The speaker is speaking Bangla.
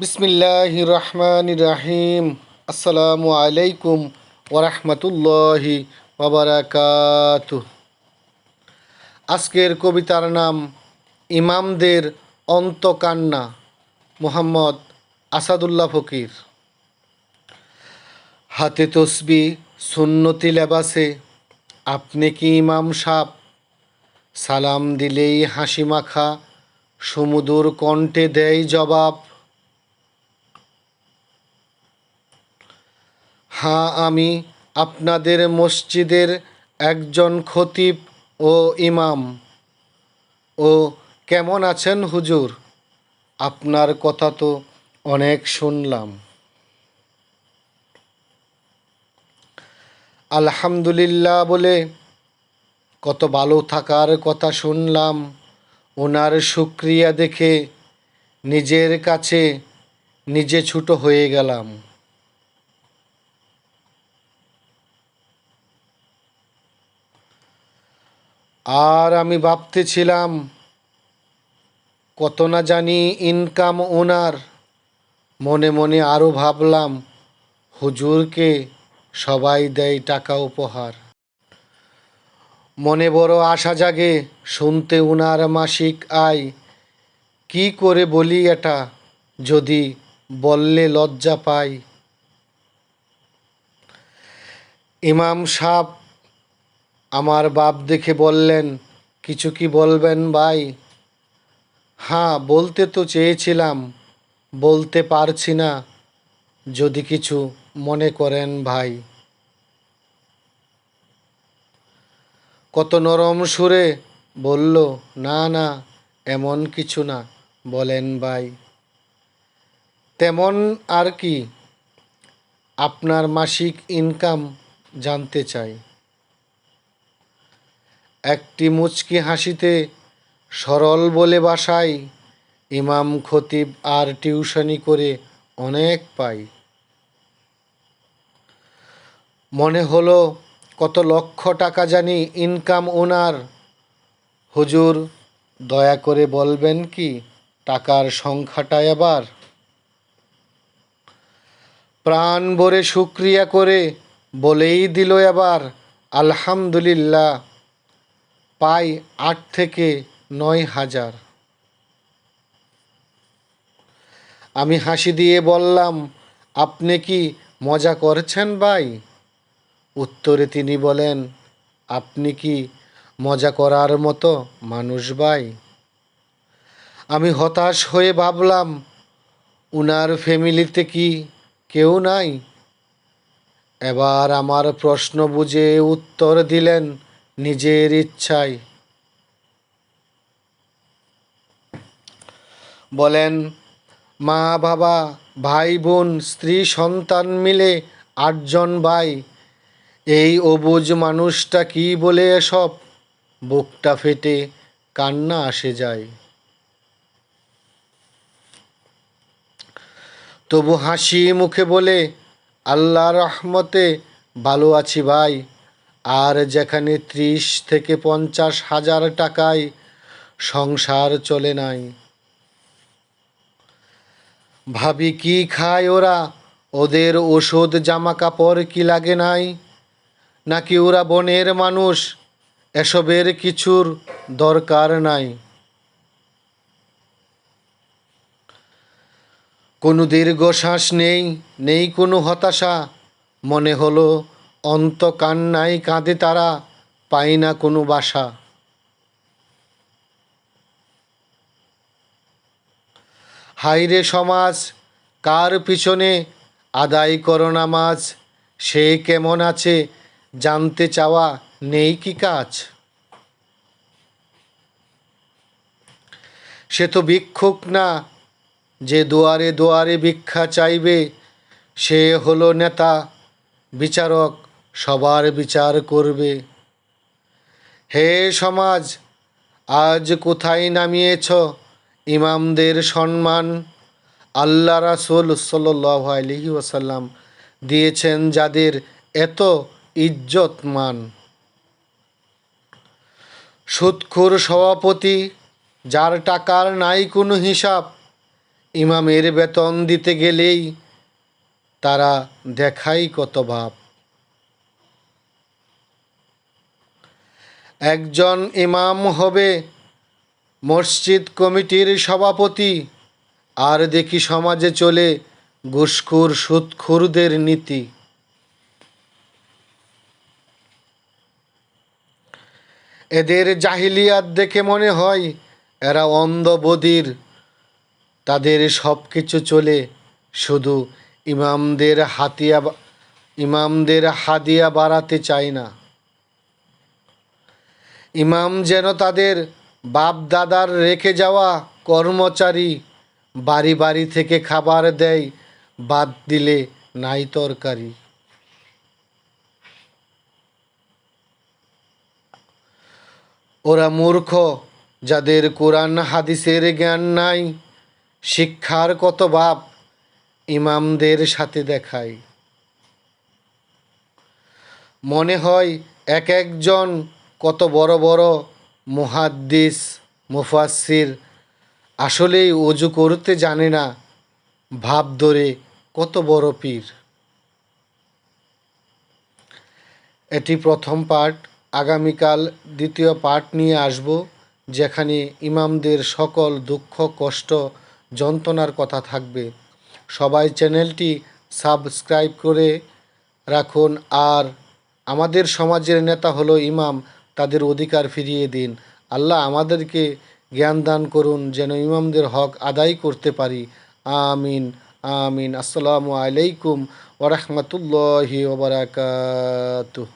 বিসমিল্লাহ রহমান রাহিম আসসালামু আলাইকুম ওরহমতুল্লাহি ওবরাকাত আজকের কবিতার নাম ইমামদের অন্তকান্না, মোহাম্মদ আসাদুল্লাহ ফকির। হাতে তসবি, সুন্নতি লেবাসে আপনি কি ইমাম সাপ সালাম দিলেই হাসি মাখা, সমুদুর কণ্ঠে দেয় জবাব। হ্যাঁ আমি আপনাদের মসজিদের একজন খতিব ও ইমাম। ও, কেমন আছেন হুজুর? আপনার কথা তো অনেক শুনলাম। আলহামদুলিল্লাহ বলে কত ভালো থাকার কথা শুনলাম। ওনার শুক্রিয়া দেখে নিজের কাছে নিজে ছুটো হয়ে গেলাম। আর আমি ভাবতেছিলাম, কত না জানি ইনকাম ওনার মনে মনে আরও ভাবলাম, হুজুরকে সবাই দেয় টাকা উপহার। মনে বড় আশা জাগে শুনতে উনার মাসিক আয়। কি করে বলি এটা, যদি বললে লজ্জা পাই। ইমাম সাহ আমার বাপ দেখে বললেন, কিছু কি বলবেন ভাই? হ্যাঁ বলতে তো চেয়েছিলাম, বলতে পারছি না, যদি কিছু মনে করেন ভাই। কত নরম সুরে বলল, না না, এমন কিছু না, বলেন ভাই। তেমন আর কি, আপনার মাসিক ইনকাম জানতে চাই। একটি মুচকি হাসিতে সরল বলে বাসায়, ইমাম খতিব আর টিউশনি করে অনেক পাই। মনে হলো কত লক্ষ টাকা জানি ইনকাম ওনার। হুজুর, দয়া করে বলবেন কি টাকার সংখ্যাটা এবার প্রাণ ভরে শুক্রিয়া করে বলেই দিল এবার, আলহামদুলিল্লাহ। পাই আট থেকে নয় হাজার। আমি হাসি দিয়ে বললাম, আপনি কি মজা করছেন ভাই? উত্তরে তিনি বলেন, আপনি কি মজা করার মতো মানুষ ভাই? আমি হতাশ হয়ে ভাবলাম, উনার ফ্যামিলিতে কি কেউ নাই? এবার আমার প্রশ্ন বুঝে উত্তর দিলেন নিজের ইচ্ছায় বলেন, মা, বাবা, ভাই, বোন, স্ত্রী, সন্তান মিলে আটজন ভাই, এই অবুজ মানুষটা কি বলে এসব? বুকটা ফেটে কান্না আসে যায়। তবু হাসি মুখে বলে আল্লাহ রহমতে ভালো আছি ভাই। আর যেখানে ত্রিশ থেকে পঞ্চাশ হাজার টাকায় সংসার চলে নাই। ভাবি, কি খায় ওরা? ওদের ওষুধ জামা কাপড় কি লাগে নাই? নাকি ওরা বনের মানুষ? এসবের কিছুর দরকার নাই। কোনো দীর্ঘশ্বাস নেই নেই কোনো হতাশা। মনে হলো অন্ত কান্নায় কাঁদে তারা পায় না কোনো বাসা। হাইরে সমাজ, কার পিছনে আদায় করো নামাজ? সে কেমন আছে? জানতে চাওয়া নেই কি কাজ? সে তো ভিক্ষুক না, যে দুয়ারে দুয়ারে ভিক্ষা চাইবে, সে হলো নেতা, বিচারক সবার বিচার করবে। হে সমাজ, আজ কোথায় নামিয়েছ ইমামদের সম্মান? আল্লাহ রাসুল আলহি ওসাল্লাম দিয়েছেন যাদের এত ইজ্জত মান। সুৎখুর সভাপতি, যার টাকার নাই কোনো হিসাব, ইমামের বেতন দিতে গেলেই তারা দেখাই কত ভাব। একজন ইমাম হবে, মসজিদ কমিটির সভাপতি, আর দেখি সমাজে চলে ঘুষখুর সুৎখুরদের নীতি। এদের জাহিলিয়াত দেখে মনে হয় এরা অন্ধ বধির তাদের সব কিছু চলে শুধু ইমামদের হাতিয়া, ইমামদের হাদিয়া বাড়াতে চায় না। ইমাম যেন তাদের বাপ দাদার রেখে যাওয়া কর্মচারী বাড়ি বাড়ি থেকে খাবার দেয়, বাদ দিলে নাই তরকারি। ওরা মূর্খ, যাদের কোরআন, হাদিসের জ্ঞান নাই, শিক্ষার কত বাপ ইমামদের সাথে দেখায়। মনে হয় এক একজন কত বড় বড় মুহাদ্দিস মুফাসির আসলেই অজু করতে জানে না। ভাব ধরে কত বড় পীর। এটি প্রথম পার্ট আগামীকাল দ্বিতীয় পার্ট নিয়ে আসব, যেখানে ইমামদের সকল দুঃখ, কষ্ট, যন্ত্রণার কথা থাকবে। সবাই চ্যানেলটি সাবস্ক্রাইব করে রাখুন। আর আমাদের সমাজের নেতা হলো ইমাম তাদের অধিকার ফিরিয়ে দিন। আল্লাহ আমাদেরকে জ্ঞান দান করুন, যেন ইমামদের হক আদায় করতে পারি। আমিন আমিন। আসসালামু আলাইকুম ওরহমতুল্লাহি ওবরাকাতুহ